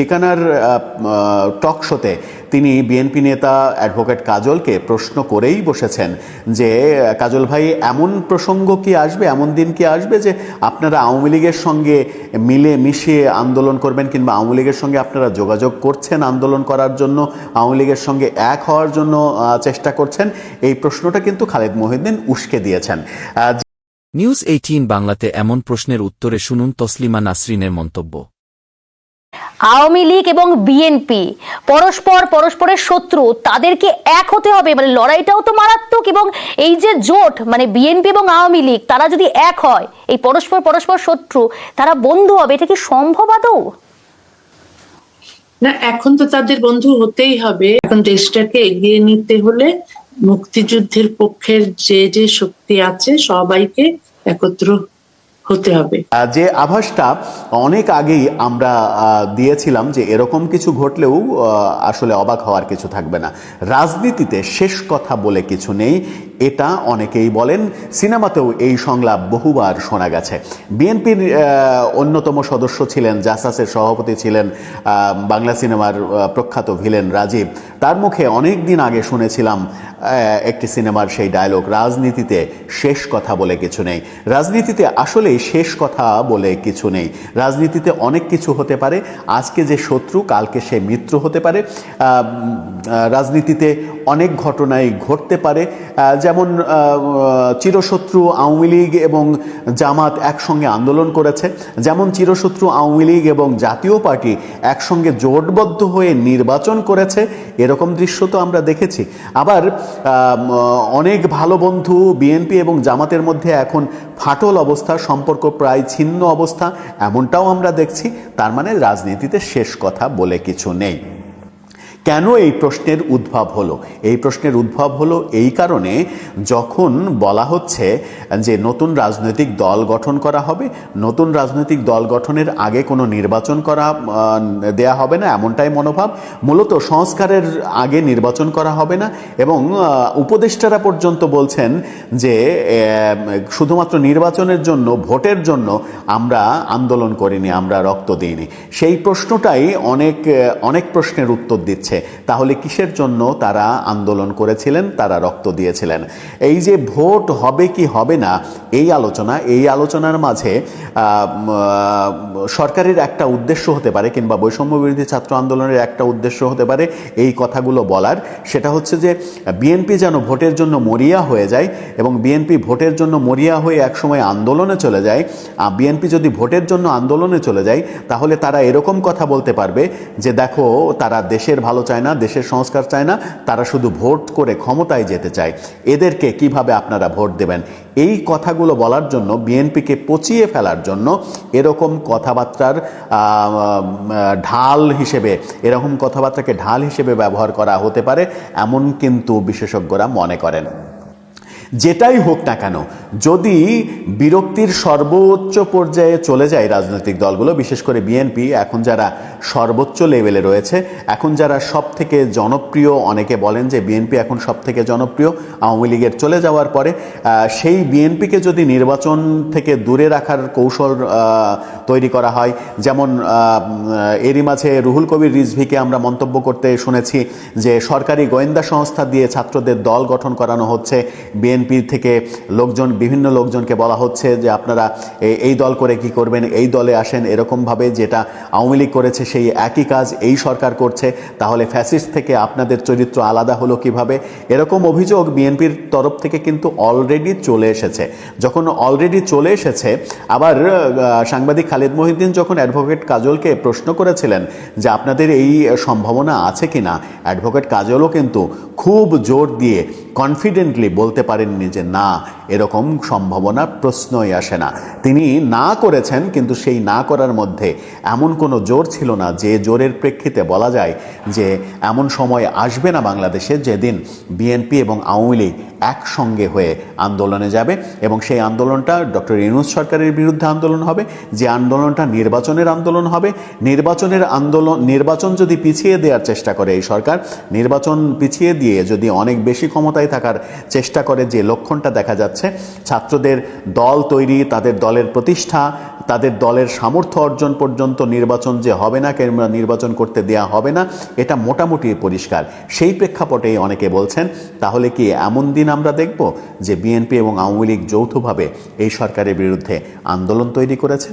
ঠিকানার টক শোতে তিনি বিএনপি নেতা অ্যাডভোকেট কাজলকে প্রশ্ন করেই বসেছেন যে, কাজল ভাই, এমন প্রসঙ্গ কি আসবে, এমন দিন কি আসবে যে আপনারা আওয়ামী লীগের সঙ্গে মিলে মিশিয়ে আন্দোলন করবেন কিংবা আওয়ামী লীগের সঙ্গে আপনারা যোগাযোগ করছেন আন্দোলন করার জন্য, আওয়ামী লীগের সঙ্গে এক হওয়ার জন্য চেষ্টা করছেন? এই প্রশ্নটা কিন্তু খালেদ মহিউদ্দিন উস্কে দিয়েছেন। নিউজ এইটিন বাংলাতে এমন প্রশ্নের উত্তরে শুনুন তসলিমা নাসরিনের মন্তব্য। আওয়ামী লীগ এবং বিএনপি পরস্পর পরস্পরের শত্রু, তাদেরকে এক হতে হবে। মানে লড়াইটাও তো মারাত্মক এবং এই যে জোট মানে বিএনপি এবং আওয়ামী লীগ, তারা যদি এক হয়, এই পরস্পর পরস্পর শত্রু, তারা বন্ধু হবে। এটা কি সম্ভব আদৌ? না, এখন তো তাদের বন্ধু হতেই হবে। এখন দেশটাকে এগিয়ে নিতে হলে মুক্তিযুদ্ধের পক্ষের যে যে শক্তি আছে, সবাইকে একত্র হতে হবে। যে আভাসটা অনেক আগেই আমরা দিয়েছিলাম যে এরকম কিছু ঘটলেও আসলে অবাক হওয়ার কিছু থাকবে না। রাজনীতিতে শেষ কথা বলে কিছু নেই, এটা অনেকেই বলেন। সিনেমাতেও এই সংলাপ বহুবার শোনা গেছে। বিএনপির অন্যতম সদস্য ছিলেন, জাসাসের সভাপতি ছিলেন বাংলা সিনেমার প্রখ্যাত ভিলেন রাজীব। তার মুখে অনেক দিন আগে শুনেছিলাম একটি সিনেমার সেই ডায়লগ রাজনীতিতে শেষ কথা বলে কিছু নেই। রাজনীতিতে আসলেই শেষ কথা বলে কিছু নেই। রাজনীতিতে অনেক কিছু হতে পারে। আজকে যে শত্রু, কালকে সে মিত্র হতে পারে। রাজনীতিতে অনেক ঘটনাই ঘটতে পারে। যেমন চিরশত্রু আওয়ামী লীগ এবং জামাত একসঙ্গে আন্দোলন করেছে। যেমন চিরশত্রু আওয়ামী লীগ এবং জাতীয় পার্টি একসঙ্গে জোটবদ্ধ হয়ে নির্বাচন করেছে, এরকম দৃশ্য তো আমরা দেখেছি। আবার অনেক ভালো বন্ধু বিএনপি এবং জামাতের মধ্যে এখন ফাটল অবস্থা, সম্পর্ক প্রায় ছিন্ন অবস্থা, এমনটাও আমরা দেখছি। তার মানে রাজনীতিতে শেষ কথা বলে কিছু নেই। কেন এই প্রশ্নের উদ্ভব হলো? এই প্রশ্নের উদ্ভব হলো এই কারণে যখন বলা হচ্ছে যে নতুন রাজনৈতিক দল গঠন করা হবে, নতুন রাজনৈতিক দল গঠনের আগে কোনো নির্বাচন করা দেয়া হবে না, এমনটাই মনোভাব। মূলত সংস্কারের আগে নির্বাচন করা হবে না এবং উপদেষ্টারা পর্যন্ত বলছেন যে শুধুমাত্র নির্বাচনের জন্য, ভোটের জন্য আমরা আন্দোলন করিনি, আমরা রক্ত দিইনি। সেই প্রশ্নটাই অনেক অনেক প্রশ্নের উত্তর দিচ্ছে। তাহলে কিসের জন্য তারা আন্দোলন করেছিলেন? তারা রক্ত দিয়েছিলেন। এই যে ভোট হবে কি হবে না, এই আলোচনা, এই আলোচনার মাঝে সরকারের একটা উদ্দেশ্য হতে পারে কিংবা বৈষম্য বিরোধী ছাত্র আন্দোলনের একটা উদ্দেশ্য হতে পারে এই কথাগুলো বলার। সেটা হচ্ছে যে, বিএনপি যেন ভোটের জন্য মরিয়া হয়ে যায় এবং বিএনপি ভোটের জন্য মরিয়া হয়ে একসময় আন্দোলনে চলে যায় বিএনপি যদি ভোটের জন্য আন্দোলনে চলে যায়, তাহলে তারা এরকম কথা বলতে পারবে যে, দেখো, তারা দেশের ভালো চায় না, দেশের সংস্কার চায় না, তারা শুধু ভোট করে ক্ষমতায় যেতে চায়। এদেরকে কীভাবে আপনারা ভোট দেবেন? এই কথাগুলো বলার জন্য, বিএনপিকে পচিয়ে ফেলার জন্য এরকম কথাবার্তার ঢাল হিসেবে, এরকম কথাবার্তাকে ঢাল হিসেবে ব্যবহার করা হতে পারে, এমন কিন্তু বিশেষজ্ঞরা মনে করেন। যেটাই হোক না কেন, যদি বিরক্তির সর্বোচ্চ পর্যায়ে চলে যায় রাজনৈতিক দলগুলো, বিশেষ করে বিএনপি এখন যারা সর্বোচ্চ লেভেলে রয়েছে, এখন যারা সব থেকে জনপ্রিয়, অনেকে বলেন যে বিএনপি এখন সব থেকে জনপ্রিয়, আওয়ামী লীগের চলে যাওয়ার পরে সেই বিএনপিকে যদি নির্বাচন থেকে দূরে রাখার কৌশল তৈরি করা হয়, যেমন এরই মাঝে রুহুল কবির রিজভিকে আমরা মন্তব্য করতে শুনেছি যে সরকারি গোয়েন্দা সংস্থা দিয়ে ছাত্রদের দল গঠন করানো হচ্ছে বিএনপি থেকে লোকজন, বিভিন্ন লোকজনকে বলা হচ্ছে যে আপনারা এই দল করে কি করবেন, এই দলে আসেন এরকমভাবে যেটা আওয়ামী লীগ করেছে সেই একই কাজ এই সরকার করছে। তাহলে ফ্যাসিস্ট থেকে আপনাদের চরিত্র আলাদা হলো কীভাবে? এরকম অভিযোগ বিএনপির তরফ থেকে কিন্তু অলরেডি চলে এসেছে। যখন অলরেডি চলে এসেছে, আবার সাংবাদিক খালিদ মহিউদ্দিন যখন অ্যাডভোকেট কাজলকে প্রশ্ন করেছিলেন যে আপনাদের এই সম্ভাবনা আছে কিনা অ্যাডভোকেট কাজলও কিন্তু খুব জোর দিয়ে কনফিডেন্টলি বলতে পারেননি যে, না, এরকম সম্ভাবনা প্রশ্নই আসে না। তিনি না করেছেন, কিন্তু সেই না করার মধ্যে এমন কোনো জোর ছিল না, যে জোরের প্রেক্ষিতে বলা যায় যে, এমন সময় আসবে না বাংলাদেশে যেদিন বিএনপি এবং আওয়ামী লীগ একসঙ্গে হয়ে আন্দোলনে যাবে এবং সেই আন্দোলনটা ডক্টর ইউনুস সরকারের বিরুদ্ধে আন্দোলন হবে, যে আন্দোলনটা নির্বাচনের আন্দোলন হবে। নির্বাচনের আন্দোলন, নির্বাচন যদি পিছিয়ে দেওয়ার চেষ্টা করে এই সরকার, নির্বাচন পিছিয়ে দিয়ে যদি অনেক বেশি ক্ষমতায় থাকার চেষ্টা করে যে লক্ষণটা দেখা যাচ্ছে। ছাত্রদের দল তৈরি, তাদের দলের প্রতিষ্ঠা, তাদের দলের সামর্থ্য অর্জন পর্যন্ত নির্বাচন যে হবে না, কেননা নির্বাচন করতে দেয়া হবে না, এটা মোটামুটি পরিষ্কার। সেই প্রেক্ষাপটেই অনেকে বলছেন, তাহলে কি এমন দিন আমরা দেখব যে বিএনপি এবং আওয়ামী লীগ যৌথভাবে এই সরকারের বিরুদ্ধে আন্দোলন তৈরি করেছে?